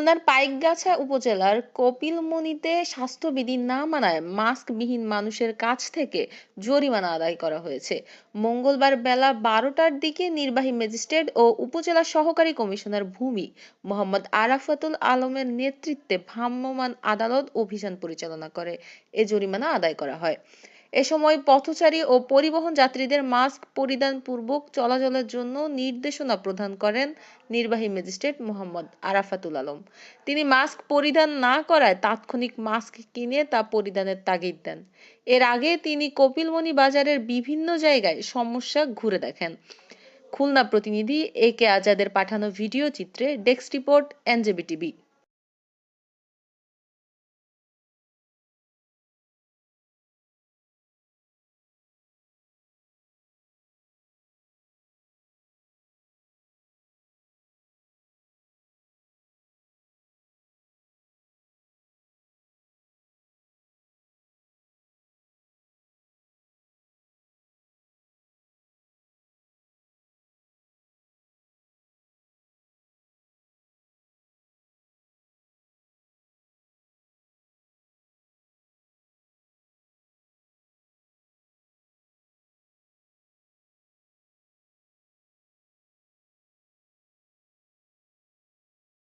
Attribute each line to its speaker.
Speaker 1: খুলনার পাইকগাছা উপজেলার কপিলমুনিতে স্বাস্থ্যবিধি না মানায় মাস্কবিহীন মানুষের কাছ থেকে জরিমানা আদায় করা হয়েছে। মঙ্গলবার বেলা বারোটার দিকে নির্বাহী ম্যাজিস্ট্রেট ও উপজেলা সহকারী কমিশনার ভূমি মোহাম্মদ আরাফাতুল আলমের নেতৃত্বে ভ্রাম্যমাণ আদালত অভিযান পরিচালনা করে। এ জরিমানা আদায় করা হয়। এ সময় পথচারী ও পরিবহন যাত্রীদের মাস্ক পরিধান পূর্বক চলাচলের জন্য নির্দেশনা প্রদান করেন নির্বাহী ম্যাজিস্ট্রেট মোহাম্মদ আরাফাতুল আলম। তিনি মাস্ক পরিধান না করায় তাৎক্ষণিক মাস্ক কিনে তা পরিধানের তাগিদ দেন। এর আগে তিনি কপিলমণি বাজারের বিভিন্ন জায়গায় সমস্যা ঘুরে দেখেন। খুলনা প্রতিনিধি এ কে আজাদের পাঠানো ভিডিও চিত্রে ডেস্ক রিপোর্ট, এনজেবি টিভি।